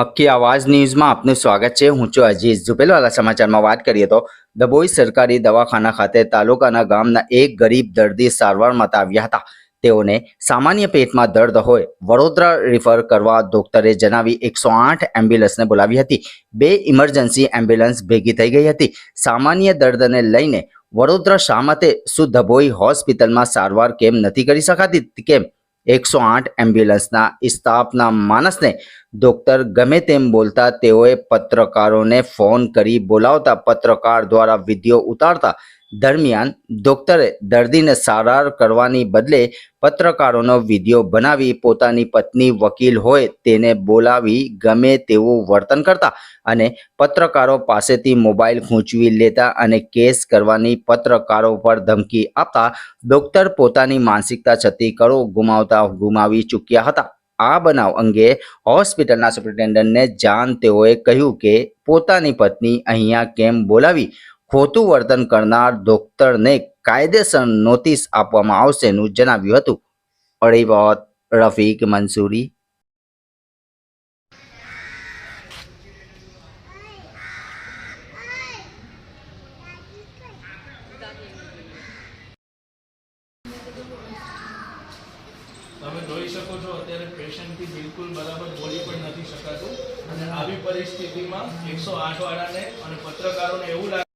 હક્કી આવાજ ન્યૂઝમાં આપનું સ્વાગત છે હું છું અજીઝ ઝુપેલવાલા સમાચારમાં વાત કરીએ તો ડભોઈ સરકારી દવાખાના ખાતે તાલુકાના ગામના એક ગરીબ દર્દી સારવાર માટે આવ્યા હતા તેઓને સામાન્ય પેટમાં દર્દ હોય વડોદરા રિફર કરવા ડોક્ટરે જણાવી એકસો આઠ એમ્બ્યુલન્સને બોલાવી હતી બે ઇમરજન્સી એમ્બ્યુલન્સ ભેગી થઈ ગઈ હતી સામાન્ય દર્દને લઈને વડોદરા શા માટે શું ડભોઈ હોસ્પિટલમાં સારવાર કેમ નથી કરી શકાતી કેમ એકસો આઠ એમ્બ્યુલન્સના સ્ટાફના માણસને ડોક્ટર ગમે તેમ બોલતા તેઓએ પત્રકારોને ફોન કરી બોલાવતા પત્રકાર દ્વારા વીડિયો ઉતારતા દરમિયાન ડોક્ટરે દર્દીને સારવાર કરવાની બદલે પત્રકારોનો વીડિયો બનાવી પોતાની પત્ની વકીલ હોય તેને બોલાવી ગમે તેવું વર્તન કરતા અને પત્રકારો પાસેથી મોબાઈલ ખૂંચવી લેતા અને કેસ કરવાની પત્રકારો પર ધમકી આપતા ડોક્ટર પોતાની માનસિકતા છતી કરો ગુમાવતા ગુમાવી ચૂક્યા હતા. આ બનાવ અંગે હોસ્પિટલના સુપ્રિન્ટેન્ડન્ટને જાણ તેઓએ કહ્યું કે પોતાની પત્ની અહીંયા કેમ બોલાવી? ખોટું વર્તન કરનાર ડોક્ટરને કાયદેસર નોટિસ આપવામાં આવશેનું જણાવ્યું હતું. અડીવત રફીક મંસૂરી તમે જોઈ શકો છો અત્યારે પેશન્ટથી બિલકુલ બરાબર બોલી પણ નથી શકાતું. અને આવી પરિસ્થિતિમાં એકસો આઠ વાળાને અને પત્રકારોને એવું લાગે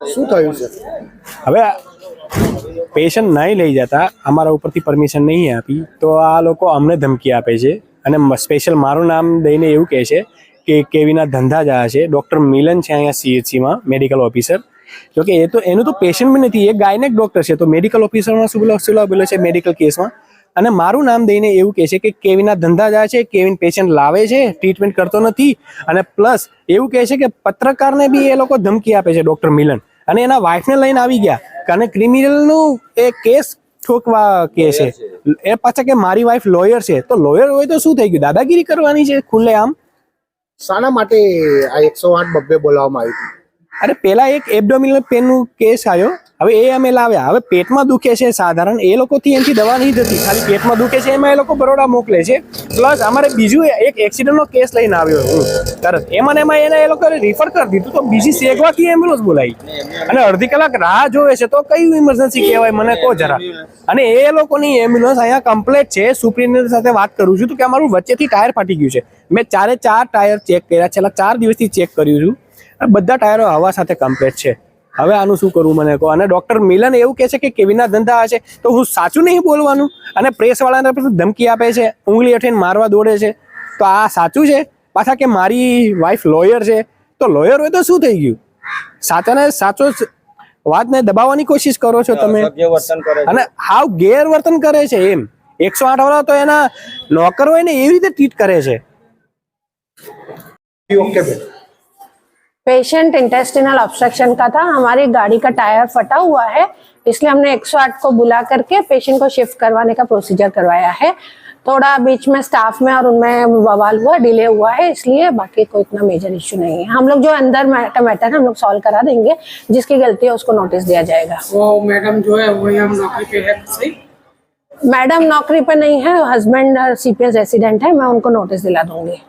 શું થયું છે? હવે પેશન્ટ નહીં લઈ જતા અમારા ઉપરથી પરમિશન નહીં આપી તો આ લોકો અમને ધમકી આપે છે. અને સ્પેશિયલ મારું નામ દઈને એવું કહે છે કે કેવીના ધંધા જ આ છે. ડૉક્ટર મિલન છે અહીંયા સીએચસીમાં મેડિકલ ઓફિસર જો કે એ તો, એનું તો પેશન્ટ બી નથી, એ ગાયનેક ડૉક્ટર છે. તો મેડિકલ ઓફિસરમાં શું બોલો શું છે મેડિકલ કેસમાં અને મારું નામ દઈને એવું કહે છે કે કેવીના ધંધા જાય છે, કેવીન પેશન્ટ લાવે છે ટ્રીટમેન્ટ કરતો નથી. અને પ્લસ એવું કહે છે કે પત્રકારને બી એ લોકો ધમકી આપે છે ડૉક્ટર મિલન. અને એના વાઇફને લઈને આવી ગયા. કારણ ક્રિમિનલનું એ કેસ ઠોકવા કે છે. એ પાછા કે મારી વાઈફ લોયર છે. તો લોયર હોય તો શું થઈ ગયું? દાદાગીરી કરવાની છે ખુલ્લે આમ શાના માટે આ એકસો આઠ બબ્બે બોલાવવામાં આવી હતી? અરે, પેલા એક એબડોમિનલ પેનનું કેસ આવ્યો. હવે એ અમે લાવ્યા. હવે પેટમાં દુખે છે સાધારણ. એ લોકોથી એનાથી દવા નહીં થતી ખાલી પેટમાં દુખે છે, એમાં એ લોકો બરોડા મોકલે છે. પ્લસ અમારે બીજું એક એક્સિડન્ટનો કેસ લઈને આવ્યો. હું તરત એમાં એમાં એને એ લોકોએ રિફર કરી દીધું તો બીજી સેગવાથી એમ્બ્યુલન્સ બોલાવી અને અડધી કલાક રાહ જોવે છે તો કયું ઇમરજન્સી કહેવાય મને કહો જરા. અને એ લોકોની એમ્બ્યુલન્સ અહીંયા કમ્પ્લેટ છે. સુપ્રિન્ટેન્ડન્ટ સાથે વાત કરું છું તો કે અમારું વચ્ચેથી ટાયર ફાટી ગયું છે. મેં ચારે ચાર ટાયર ચેક કર્યા. છેલ્લા ચાર દિવસથી ચેક કર્યું છું. અને બધા ટાયરો હવા સાથે કમ્પ્લેટ છે. હવે આનું શું કરવું મને કહો? અને ડોક્ટર મિલન એવું કહે છે કે કેવીના ધંધા છે તો હું સાચું નહીં બોલવાનું. અને પ્રેસવાળાને ધમકી આપે છે. ઉંગલી અઠીને મારવા દોડે છે. તો આ સાચું છે? પાછા કે મારી વાઈફ લોયર છે તો લોયર હોય તો શું થઈ ગયું? સાચાને સાચો વાતને દબાવવાની કોશિશ કરો છો તમે. અને હાવ ગેરવર્તન કરે છે એમ. એકસો આઠ વાળા તો એના નોકર હોય ને એવી રીતે ટ્રીટ કરે છે. ઓકે બેન. पेशेंट इंटेस्टिनल ऑब्स्ट्रक्शन का था हमारी गाड़ी का टायर फटा हुआ है इसलिए हमने 108 को बुला करके पेशेंट को शिफ्ट करवाने का प्रोसीजर करवाया है। थोड़ा बीच में स्टाफ में और उनमें बवाल हुआ डिले हुआ है इसलिए बाकी कोई इतना मेजर इश्यू नहीं है। हम लोग जो अंदर का मैटर है हम लोग सॉल्व करा देंगे जिसकी गलती है उसको नोटिस दिया जाएगा। वो मैडम जो है वो यहाँ नौकरी पे है मैडम नौकरी पर नहीं है हस्बैंड सीपीएस रेसिडेंट है मैं उनको नोटिस दिला दूँगी।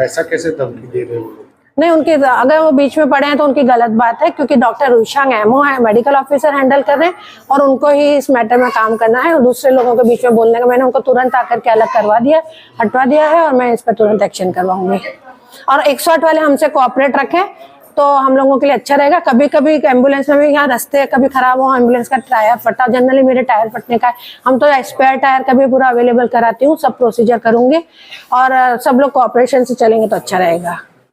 ऐसा कैसे धमकी दे रहे हो? नहीं, उनकी अगर वो बीच में पड़े हैं तो उनकी गलत बात है, क्योंकि डॉक्टर रुशांग एमओ है मेडिकल ऑफिसर हैंडल कर रहे हैं और उनको ही इस मैटर में काम करना है और दूसरे लोगों के बीच में बोलने का, मैंने उनको तुरंत आकर के अलग करवा दिया, हटवा दिया है और मैं इस पर तुरंत एक्शन करवाऊँगी। और एक सौ आठ वाले हमसे कोऑपरेट रखें तो हम लोगों के लिए अच्छा रहेगा। कभी कभी एंबुलेंस में भी यहाँ रास्ते कभी खराब हो एंबुलेंस का टायर फटा जनरली मेरे टायर फटने का है। हम तो स्पेयर टायर का भी पूरा अवेलेबल कराती हूँ, सब प्रोसीजर करूँगी और सब लोग कोऑपरेशन से चलेंगे तो अच्छा रहेगा।